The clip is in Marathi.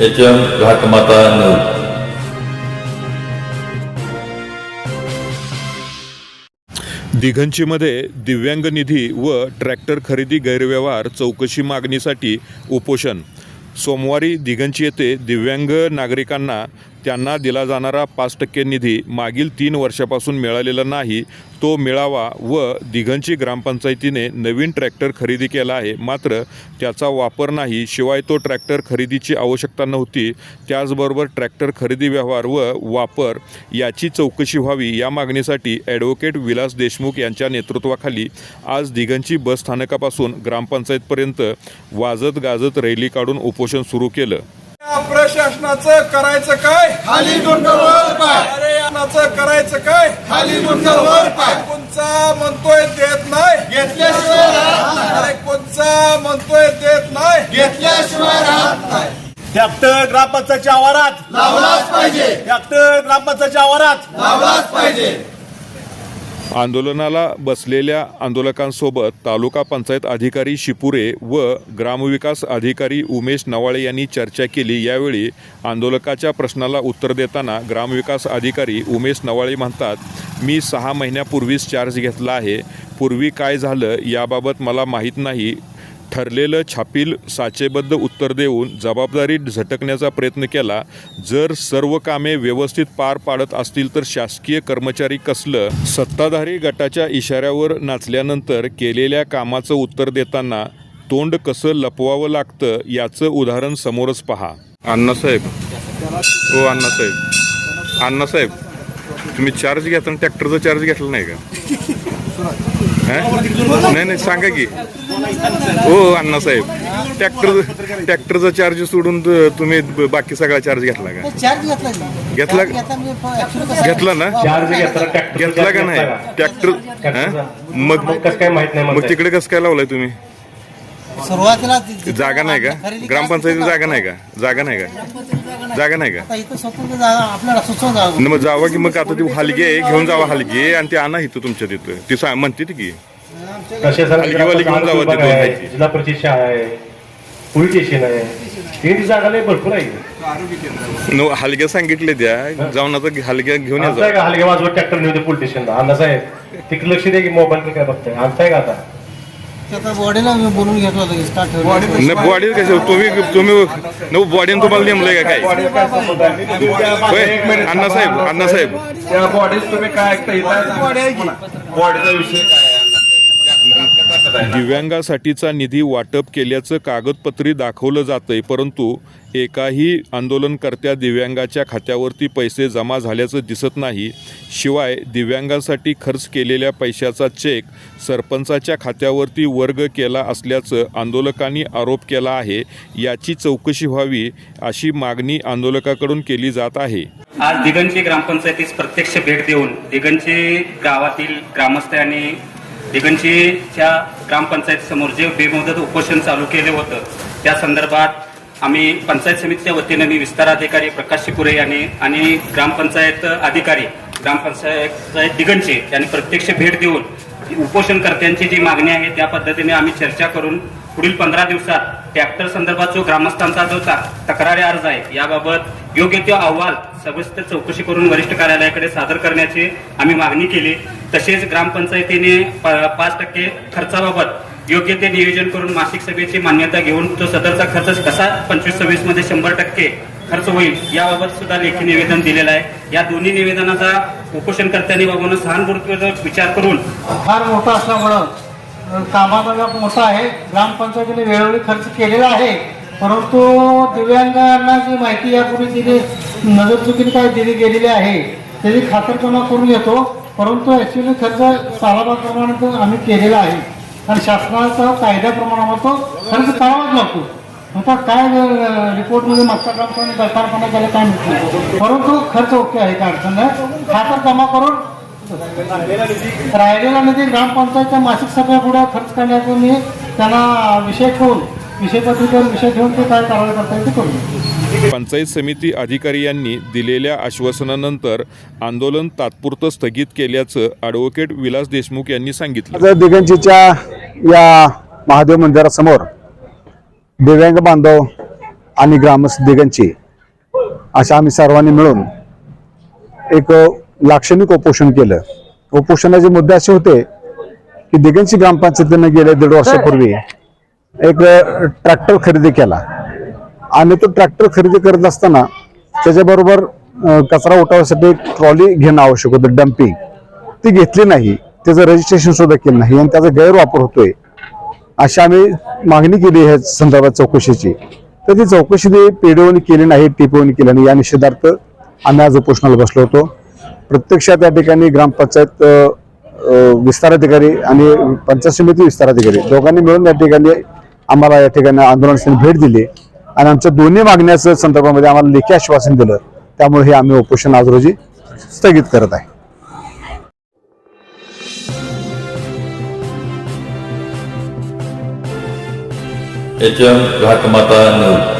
एच एम घाटमाता न्यूज दिघंचीमध्ये दिव्यांग निधी व ट्रॅक्टर खरेदी गैरव्यवहार चौकशी मागणीसाठी उपोषण सोमवारी दिघंची येथे दिव्यांग नागरिकांना त्यांना दिला जाणारा पाच टक्के निधी मागील तीन वर्षापासून मिळालेला नाही तो मिळावा व दिघंची ग्रामपंचायतीने नवीन ट्रॅक्टर खरेदी केला आहे. मात्र त्याचा वापर नाही शिवाय तो ट्रॅक्टर खरेदीची आवश्यकता नव्हती. त्याचबरोबर ट्रॅक्टर खरेदी व्यवहार व वापर याची चौकशी व्हावी या मागणीसाठी ॲडव्होकेट विलास देशमुख यांच्या नेतृत्वाखाली आज दिघंची बस स्थानकापासून ग्रामपंचायतपर्यंत वाजत गाजत रॅली काढून उपोषण सुरू केलं. प्रशासनाचं करायचं काय? खाली करायचं काय? खाली कोणचा म्हणतोय देत नाही? घेतल्याशिवाय कोणचा म्हणतोय देत नाही? घेतल्याशिवाय राहत नाही. ट्रॅक्टर ग्रामपंचायतच्या आवारात. लावलाच पाहिजे. ट्रॅक्टर ग्रामपंचायतच्या आवारात. लावलाच पाहिजे. आंदोलनाला बसलेल्या आंदोलकांसोबत तालुका पंचायत अधिकारी शिपुरे व ग्रामविकास अधिकारी उमेश नवाळे यांनी चर्चा केली. यावेळी आंदोलकाच्या प्रश्नाला उत्तर देताना ग्रामविकास अधिकारी उमेश नवाळे म्हणतात मी सहा महिन्यापूर्वीच चार्ज घेतला आहे. पूर्वी काय झालं याबाबत मला माहीत नाही. ठरलेलं छापील साचेबद्ध उत्तर देऊन जबाबदारी झटकण्याचा प्रयत्न केला. जर सर्व कामे व्यवस्थित पार पाडत असतील तर शासकीय कर्मचारी कसलं? सत्ताधारी गटाच्या इशाऱ्यावर नाचल्यानंतर केलेल्या कामाचं उत्तर देताना तोंड कसं लपवावं लागतं याचं उदाहरण समोरच पहा. अण्णासाहेब. हो अण्णासाहेब. अण्णासाहेब तुम्ही चार्ज घेताना ट्रॅक्टरचा चार्ज घेतला नाही का? नाही नाही सांगा की. हो अण्णासाहेब ट्रॅक्टर ट्रॅक्टरचा चार्ज सोडून तुम्ही बाकी सगळा चार्ज घेतला का? चार्ज घेतला म्हणजे घेतला ना? चार्ज घेतला ट्रॅक्टर घेतला का नाही? ट्रॅक्टर? मग मग कसं काय माहीत नाही मग. तिकडे कसं काय लावलाय तुम्ही? सुरुवातीला जागा नाही का? करायची जागा नाही का? जागा नाही का? जागा नाही का? आता इथं स्वतंत्र जागा आपल्याला सुचवून जावं. न मग जावा की मग आता ती हलगी आहे घेऊन जावा हलगी आहे आणि ती आणा इथं तुमच्या तिथं. ती सा- म्हणते ती की. हलगीवाली घेऊन जावं तिथून आहे. जिल्हा परिषद शाळा आहे पोलीस स्टेशन आहे. जागा लय भरपूर आहे. न हलग्या सांगितले द्या जाऊन आता हलग्या घेऊन या जावा. का? हलगे वाजवत ट्रॅक्टर नेऊ पोलीस स्टेशनला साहेब तिकडे लक्ष द्या की मोबाईल काय बघताय. आणताय का आता? बॉडीला मी बोलून घेतलं होतं की स्टार्ट ठेवलं न बॉडी कसं तुम्ही तुम्ही न बॉडीने तुम्हाला नेमलंय का काय? होय अण्णासाहेब अण्णासाहेब. बॉडीज तुम्ही काय ऐकता बॉडीचा विषय दिव्यांगासाठीचा निधी वाटप केल्याचं कागदपत्री दाखवलं जातंय परंतु एकाही आंदोलनकर्त्या दिव्यांगाच्या खात्यावरती पैसे जमा झाल्याचं दिसत नाही. शिवाय दिव्यांगासाठी खर्च केलेल्या पैशाचा चेक सरपंचाच्या खात्यावरती वर्ग केला असल्याचं आंदोलकांनी आरोप केला आहे. याची चौकशी व्हावी अशी मागणी आंदोलकाकडून केली जात आहे. आज दिगंजी ग्रामपंचायतीस प्रत्यक्ष भेट देऊन दिगंजी गावातील ग्रामस्थ आणि दिगंचीच्या ग्रामपंचायतीसमोर जे बेमुदत उपोषण चालू केले होतं त्या संदर्भात आम्ही पंचायत समितीच्या वतीनं मी विस्तार अधिकारी प्रकाश शिपुरे यांनी आणि ग्रामपंचायत अधिकारी ग्रामपंचायत दिगंची यांनी प्रत्यक्ष भेट देऊन उपोषणकर्त्यांची जी मागणी आहे त्या पद्धतीने आम्ही चर्चा करून पुढील पंधरा दिवसात ट्रॅक्टर संदर्भात जो ग्रामस्थांचा जो तक्रारी अर्ज आहे याबाबत योग्य तो अहवाल सविस्तर चौकशी करून वरिष्ठ कार्यालयाकडे सादर करण्याची आम्ही मागणी केली. तसेच ग्रामपंचायतीने पाच टक्के खर्चाबाबत योग्य ते नियोजन करून मासिक सभेची मान्यता घेऊन तो सदरचा खर्च कसा पंचवीस सव्वीसमध्ये शंभर टक्के खर्च होईल याबाबत सुद्धा लेखी निवेदन दिलेलं आहे. या दोन्ही निवेदनाचा उपोषणकर्त्यांनी बाबून सहानुभूतीचा विचार करून फार मोठा असल्यामुळं कामाचा व्याप मोठा आहे. ग्रामपंचायतीने वेळोवेळी खर्च केलेला आहे. परंतु दिव्यांगांना जी माहिती यापूर्वी दिली नजर चुकीने काय दिली गेलेली आहे त्याची खातरजमा करून घेतो. परंतु ॲक्च्युली खर्च सालाबाप्रमाणे तो आम्ही केलेला आहे. आणि शासनाचा कायद्याप्रमाणे आम्हाला तो खर्च करावाच लागतो. आता काय रिपोर्टमध्ये मागच्या ग्रामपंचायत बेकारपणा त्याला काय माहिती परंतु खर्च ओके आहे काय अडचण नाही. तर जमा करून राहिलेला निधी ग्रामपंचायतच्या मासिक सभेपुढे खर्च करण्याचा मी त्यांना विषय ठेवून विषय पद्धतीवर विषय ठेवून ते काय कारवाई करता येईल ते करू. पंचायत समिती अधिकारी यांनी दिलेल्या आश्वासनानंतर आंदोलन तात्पुरतं स्थगित केल्याचं ॲडव्होकेट विलास देशमुख यांनी सांगितलं. दिगंजीच्या या महादेव मंदिरासमोर दिव्यांग बांधव आणि ग्रामस्थ दिगंची अशा आम्ही सर्वांनी मिळून एक लाक्षणिक उपोषण केलं. उपोषणाचे मुद्दे असे होते की दिगंची ग्रामपंचायतीनं गेल्या दीड वर्षापूर्वी एक ट्रॅक्टर खरेदी केला. आणि तो ट्रॅक्टर खरेदी करत असताना त्याच्याबरोबर कचरा उठावासाठी एक ट्रॉली घेणं आवश्यक होतं डम्पिंग. ती घेतली नाही. त्याचं रजिस्ट्रेशन सुद्धा केलं नाही आणि त्याचा गैरवापर होतोय. अशी आम्ही मागणी केली ह्या संदर्भात चौकशीची. तर ती चौकशी ते पीडीओनी केली नाही टिपवणी केली नाही. या निषेधार्थ आम्ही आज उपोषणाला बसलो होतो. प्रत्यक्षात या ठिकाणी ग्रामपंचायत विस्ताराधिकारी आणि पंचायत समिती विस्ताराधिकारी दोघांनी मिळून या ठिकाणी आम्हाला या ठिकाणी आंदोलनासाठी भेट दिली. आणि आमच्या दोन्ही मागण्याच्या संदर्भामध्ये आम्हाला लेखी आश्वासन दिलं. त्यामुळे हे आम्ही उपोषण आज रोजी स्थगित करत आहे. घाटमाता न्यूज.